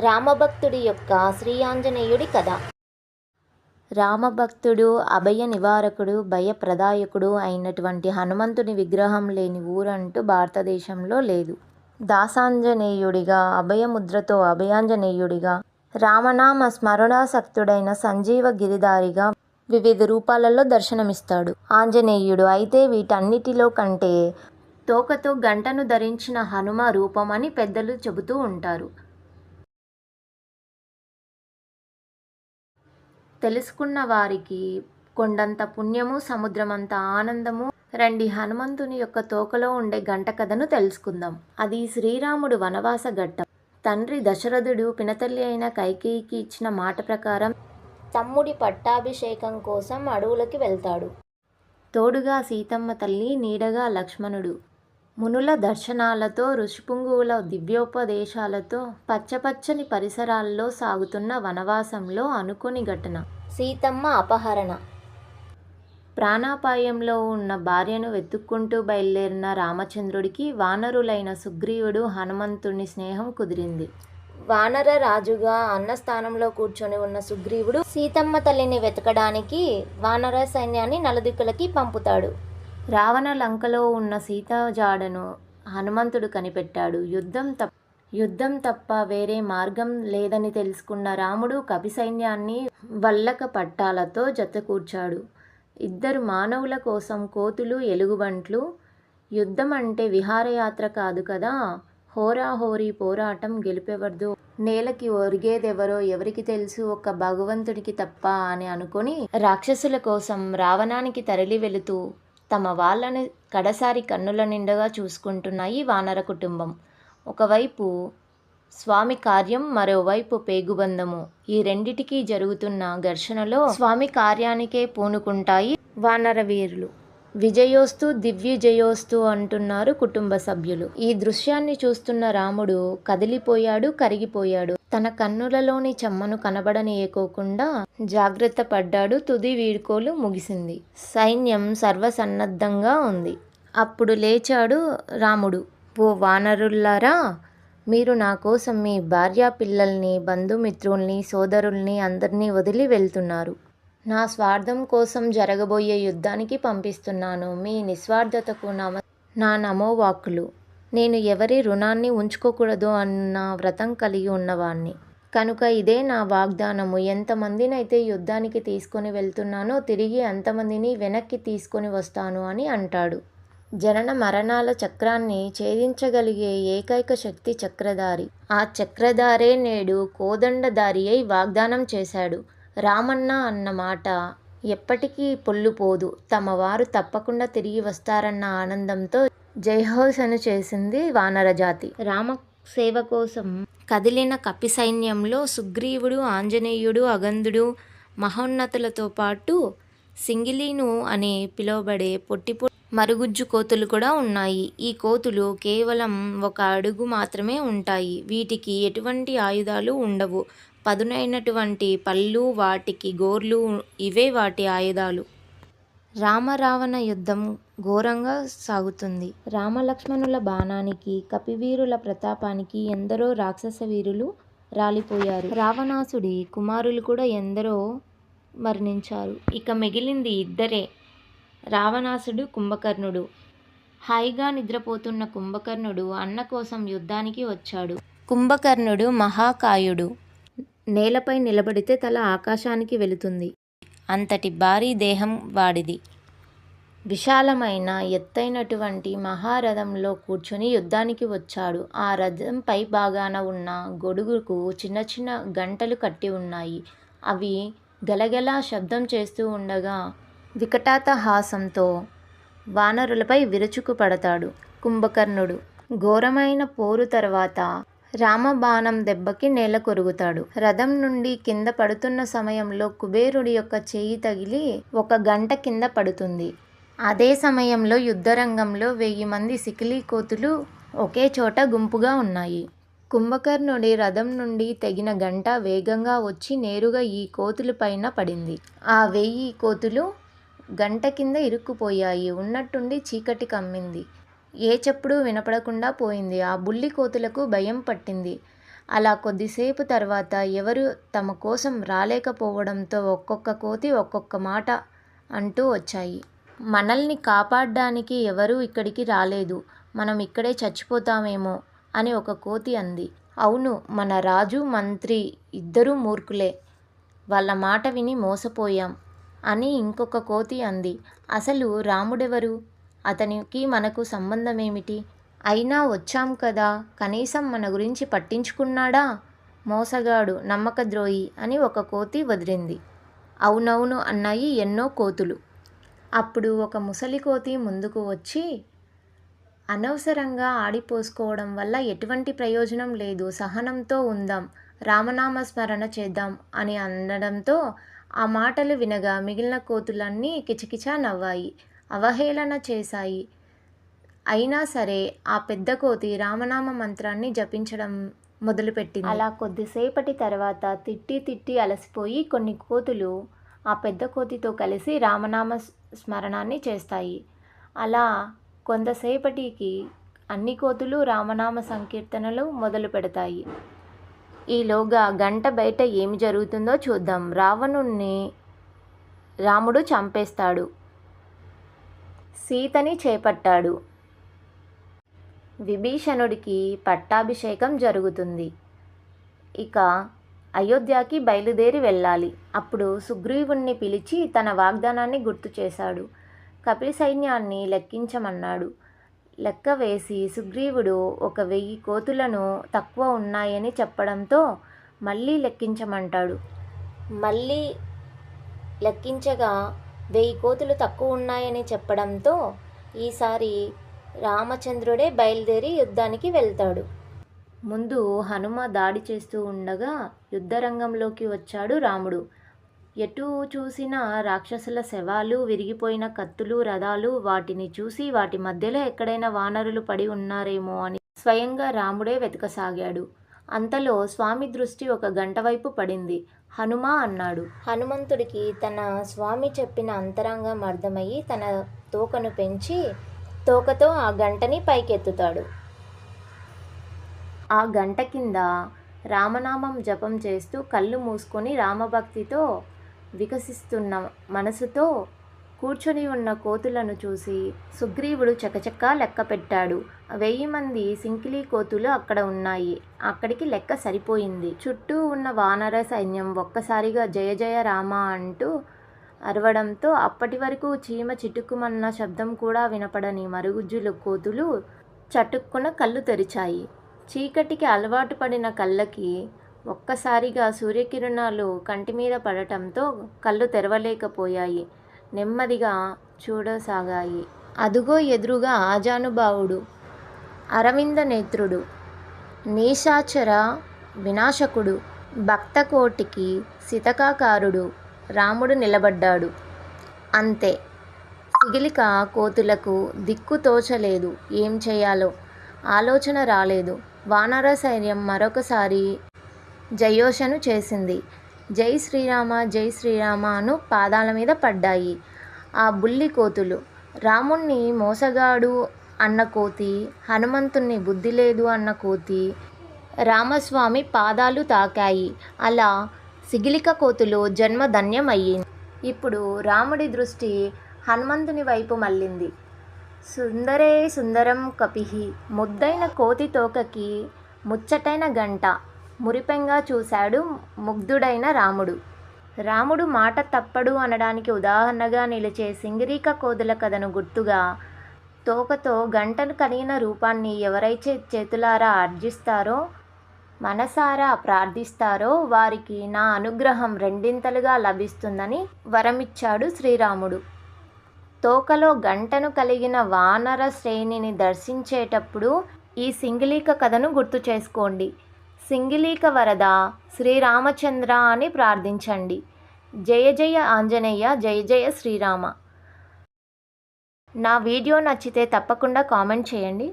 రామభక్తుడి యొక్క శ్రీ ఆంజనేయుడి కథ. రామభక్తుడు అభయ నివారకుడు భయప్రదాయకుడు అయినటువంటి హనుమంతుని విగ్రహం లేని ఊరంటూ భారతదేశంలో లేదు. దాసాంజనేయుడిగా అభయముద్రతో అభయాంజనేయుడిగా రామనామ స్మరణాసక్తుడైన సంజీవ గిరిధారిగా వివిధ రూపాలలో దర్శనమిస్తాడు. ఆంజనేయుడు అయితే వీటన్నిటిలో కంటే తోకతో గంటను ధరించిన హనుమ రూపమని పెద్దలు చెబుతూ ఉంటారు. తెలుసుకున్న వారికి కొండంత పుణ్యము సముద్రమంత ఆనందము రండి హనుమంతుని యొక్క తోకలో ఉండే గంట కథను తెలుసుకుందాం. అది శ్రీరాముడు వనవాస ఘట్టం. తండ్రి దశరథుడు పినతల్లి అయిన కైకేయికి ఇచ్చిన మాట ప్రకారం తమ్ముడి పట్టాభిషేకం కోసం అడవులకి వెళ్తాడు. తోడుగా సీతమ్మ తల్లి నీడగా లక్ష్మణుడు. మునుల దర్శనాలతో ఋషిపుంగువుల దివ్యోపదేశాలతో పచ్చపచ్చని పరిసరాల్లో సాగుతున్న వనవాసంలో అనుకోని ఘటన. సీతమ్మ అపహరణ. ప్రాణాపాయంలో ఉన్న భార్యను వెతుక్కుంటూ బయలుదేరిన రామచంద్రుడికి వానరులైన సుగ్రీవుడు హనుమంతుని స్నేహం కుదిరింది. వానర రాజుగా అన్న స్థానంలో కూర్చొని ఉన్న సుగ్రీవుడు సీతమ్మ తల్లిని వెతకడానికి వానర సైన్యాన్ని నలుదిక్కులకి పంపుతాడు. రావణ లంకలో ఉన్న సీతజాడను హనుమంతుడు కనిపెట్టాడు. యుద్ధం తప్ప యుద్ధం తప్ప వేరే మార్గం లేదని తెలుసుకున్న రాముడు కపి సైన్యాన్ని వల్లక పట్టాలతో జతకూర్చాడు. ఇద్దరు మానవుల కోసం కోతులు ఎలుగుబంట్లు యుద్ధం అంటే విహారయాత్ర కాదు కదా? హోరాహోరీ పోరాటం గెలిపెవరదు నేలకి ఒరిగేదెవరో ఎవరికి తెలుసు? ఒక్క భగవంతుడికి తప్ప అని అనుకొని రాక్షసుల కోసం రావణానికి తరలి వెళుతూ తమ వాళ్ళని కడసారి కన్నుల నిండుగా చూసుకుంటున్నాయి వానర కుటుంబం. ఒకవైపు స్వామి కార్యం మరోవైపు పేగుబంధము. ఈ రెండిటికి జరుగుతున్న ఘర్షణలో స్వామి కార్యానికే పూనుకుంటాయి వానర వీరులు. విజయోస్తు దివ్యజయోస్తు అంటున్నారు కుటుంబ సభ్యులు. ఈ దృశ్యాన్ని చూస్తున్న రాముడు కదిలిపోయాడు కరిగిపోయాడు. తన కన్నులలోని చెమ్మను కనబడనీయకోకుండా జాగ్రత్త పడ్డాడు తుది వీడ్కోలు ముగిసింది. సైన్యం సర్వసన్నద్ధంగా ఉంది. అప్పుడు లేచాడు రాముడు. ఓ వానరుల్లారా మీరు నా కోసం మీ భార్య పిల్లల్ని బంధుమిత్రుల్ని సోదరుల్ని అందరినీ వదిలి వెళ్తున్నారు. నా స్వార్థం కోసం జరగబోయే యుద్ధానికి పంపిస్తున్నాను. మీ నిస్వార్థతకు నమ నా నమోవాకులు నేను ఎవరి రుణాన్ని ఉంచుకోకూడదు అన్న వ్రతం కలిగి ఉన్నవాణ్ణి. కనుక ఇదే నా వాగ్దానము. ఎంతమందినైతే యుద్ధానికి తీసుకొని వెళ్తున్నానో తిరిగి అంతమందిని వెనక్కి తీసుకొని వస్తాను అని అంటాడు. జనన మరణాల చక్రాన్ని ఛేదించగలిగే ఏకైక శక్తి చక్రధారి. ఆ చక్రధారే నేడు కోదండదారి అయి వాగ్దానం చేశాడు. రామన్న అన్న మాట ఎప్పటికీ పొల్లుపోదు తమ వారు తప్పకుండా తిరిగి వస్తారన్న ఆనందంతో జయహోసను చేసింది వానరజాతి రామ సేవ కోసం కదిలిన కపి సైన్యంలో సుగ్రీవుడు ఆంజనేయుడు అగంధుడు మహోన్నతులతో పాటు సింగిలీను అని పిలువబడే పొట్టి మరుగుజ్జు కోతులు కూడా ఉన్నాయి. ఈ కోతులు కేవలం ఒక అడుగు మాత్రమే ఉంటాయి. వీటికి ఎటువంటి ఆయుధాలు ఉండవు. పదునైనటువంటి పళ్ళు వాటికి గోర్లు ఇవే వాటి ఆయుధాలు. రామరావణ యుద్ధం ఘోరంగా సాగుతుంది. రామలక్ష్మణుల బాణానికి కపివీరుల ప్రతాపానికి ఎందరో రాక్షస వీరులు రాలిపోయారు. రావణాసుడి కుమారులు కూడా ఎందరో మరణించారు. ఇక మిగిలింది ఇద్దరే. రావణాసుడు కుంభకర్ణుడు. హాయిగా నిద్రపోతున్న కుంభకర్ణుడు అన్న కోసం యుద్ధానికి వచ్చాడు. కుంభకర్ణుడు మహాకాయుడు. నేలపై నిలబడితే తల ఆకాశానికి వెళుతుంది. అంతటి భారీ దేహం వాడిది. విశాలమైన ఎత్తైనటువంటి మహారథంలో కూర్చొని యుద్ధానికి వచ్చాడు. ఆ రథం పై భాగాన ఉన్న గొడుగుకు చిన్న చిన్న గంటలు కట్టి ఉన్నాయి. అవి గలగలా శబ్దం చేస్తూ ఉండగా వికటాతహాసంతో వానరులపై విరుచుకు పడతాడు కుంభకర్ణుడు. ఘోరమైన పోరు తర్వాత రామ బాణం దెబ్బకి నేల కొరుగుతాడు రథం నుండి కింద పడుతున్న సమయంలో కుబేరుడి యొక్క చేయి తగిలి ఒక గంట కింద పడుతుంది. అదే సమయంలో యుద్ధరంగంలో వెయ్యి మంది సికిలీ కోతులు ఒకే చోట గుంపుగా ఉన్నాయి. కుంభకర్ణుడి రథం నుండి తెగిన గంట వేగంగా వచ్చి నేరుగా ఈ కోతులపైన పడింది. ఆ వెయ్యి కోతులు గంట కింద ఇరుక్కుపోయాయి. ఉన్నట్టుండి చీకటి కమ్మింది. ఏ చప్పుడు వినపడకుండా పోయింది. ఆ బుల్లి కోతులకు భయం పట్టింది. అలా కొద్దిసేపు తర్వాత ఎవరు తమ కోసం రాలేకపోవడంతో ఒక్కొక్క కోతి ఒక్కొక్క మాట అంటూ వచ్చాయి. మనల్ని కాపాడ్డానికి ఎవరూ ఇక్కడికి రాలేదు. మనం ఇక్కడే చచ్చిపోతామేమో అని ఒక కోతి అంది. అవును మన రాజు మంత్రి ఇద్దరూ మూర్ఖులే. వాళ్ళ మాట విని మోసపోయాం అని ఇంకొక కోతి అంది. అసలు రాముడెవరు? అతనికి మనకు సంబంధం ఏమిటి అయినా వచ్చాం కదా? కనీసం మన గురించి పట్టించుకున్నాడా? మోసగాడు నమ్మకద్రోహి అని ఒక కోతి వదిలింది. అవునవును అన్నాయి ఎన్నో కోతులు. అప్పుడు ఒక ముసలి కోతి ముందుకు వచ్చి అనవసరంగా ఆడిపోసుకోవడం వల్ల ఎటువంటి ప్రయోజనం లేదు. సహనంతో ఉందాం. రామనామ స్మరణ చేద్దాం అని అనడంతో ఆ మాటలు వినగా మిగిలిన కోతులన్నీ కిచకిచా నవ్వాయి. అవహేళన చేశాయి. అయినా సరే ఆ పెద్ద కోతి రామనామ మంత్రాన్ని జపించడం మొదలుపెట్టింది. అలా కొద్దిసేపటి తర్వాత తిట్టి తిట్టి అలసిపోయి కొన్ని కోతులు ఆ పెద్ద కోతితో కలిసి రామనామ స్మరణాన్ని చేస్తాయి. అలా కొంతసేపటికి అన్ని కోతులు రామనామ సంకీర్తనలు మొదలు పెడతాయి ఈలోగా గంట బయట ఏమి జరుగుతుందో చూద్దాం. రావణుణ్ణి రాముడు చంపేస్తాడు. సీతని చేపట్టాడు. విభీషణుడికి పట్టాభిషేకం జరుగుతుంది. ఇక అయోధ్యకి బయలుదేరి వెళ్ళాలి. అప్పుడు సుగ్రీవుణ్ణి పిలిచి తన వాగ్దానాన్ని గుర్తు చేశాడు. కపిల సైన్యాన్ని లెక్కించమన్నాడు. లెక్క వేసి సుగ్రీవుడు ఒక వెయ్యి కోతులను తక్కువ ఉన్నాయని చెప్పడంతో మళ్ళీ లెక్కించమంటాడు. మళ్ళీ లెక్కించగా వెయ్యి కోతులు తక్కువ ఉన్నాయని చెప్పడంతో ఈసారి రామచంద్రుడే బయలుదేరి యుద్ధానికి వెళ్తాడు. ముందు హనుమ దాడి చేస్తూ ఉండగా యుద్ధరంగంలోకి వచ్చాడు రాముడు. ఎటు చూసినా రాక్షసుల శవాలు విరిగిపోయిన కత్తులు రథాలు వాటిని చూసి వాటి మధ్యలో ఎక్కడైనా వానరులు పడి ఉన్నారేమో అని స్వయంగా రాముడే వెతకసాగాడు. అంతలో స్వామి దృష్టి ఒక గంట వైపు పడింది. హనుమ అన్నాడు. హనుమంతుడికి తన స్వామి చెప్పిన అంతరంగం అర్థమయ్యి తన తోకను పెంచి తోకతో ఆ గంటని పైకెత్తుతాడు. ఆ గంట కింద రామనామం జపం చేస్తూ కళ్ళు మూసుకొని రామభక్తితో వికసిస్తున్న మనసుతో కూర్చొని ఉన్న కోతులను చూసి సుగ్రీవుడు చకచకా లెక్క పెట్టాడు. వెయ్యి మంది సింకిలీ కోతులు అక్కడ ఉన్నాయి. అక్కడికి లెక్క సరిపోయింది. చుట్టూ ఉన్న వానర సైన్యం ఒక్కసారిగా జయ జయ రామ అంటూ అరవడంతో అప్పటి వరకు చీమ చిటుకుమన్న శబ్దం కూడా వినపడని మరుగుజ్జుల కోతులు చటుక్కున కళ్ళు తెరిచాయి. చీకటికి అలవాటు పడిన కళ్ళకి ఒక్కసారిగా సూర్యకిరణాలు కంటి మీద పడటంతో కళ్ళు తెరవలేకపోయాయి. నెమ్మదిగా చూడసాగాయి. అదుగో ఎదురుగా ఆజానుభావుడు అరవింద నేత్రుడు నీశాచర వినాశకుడు భక్తకోటికి శితకాకారుడు రాముడు నిలబడ్డాడు. అంతే. సిగిలిక కోతులకు దిక్కు తోచలేదు. ఏం చేయాలో? ఆలోచన రాలేదు. వానర సైన్యం మరొకసారి జయోషను చేసింది. జై శ్రీరామ జై శ్రీరామ అను పాదాల మీద పడ్డాయి. ఆ బుల్లి కోతులు రాముణ్ణి మోసగాడు అన్న కోతి హనుమంతుణ్ణి బుద్ధి లేదు అన్న కోతి రామస్వామి పాదాలు తాకాయి. అలా సిగిలిక కోతులు జన్మ ధన్యం అయ్యింది ఇప్పుడు రాముడి దృష్టి హనుమంతుని వైపు మళ్ళింది. సుందరే సుందరం కపిహి ముద్దైన కోతి తోకకి ముచ్చటైన గంట. మురిపెంగా చూశాడు ముగ్ధుడైన రాముడు. రాముడు మాట తప్పడు అనడానికి ఉదాహరణగా నిలిచే సింగిరీక కోదుల కథను గుర్తుగా తోకతో గంటను కలిగిన రూపాన్ని ఎవరైతే చేతులారా ఆర్జిస్తారో మనసారా ప్రార్థిస్తారో వారికి నా అనుగ్రహం రెండింతలుగా లభిస్తుందని వరమిచ్చాడు శ్రీరాముడు. తోకలో గంటను కలిగిన వానర శ్రేణిని దర్శించేటప్పుడు ఈ సింగిలీక కథను గుర్తు చేసుకోండి. సింగిలీక వరద శ్రీరామచంద్ర అని ప్రార్థించండి. జయ జయ ఆంజనేయ జయ జయ శ్రీరామ. నా వీడియో నచ్చితే తప్పకుండా కామెంట్ చేయండి.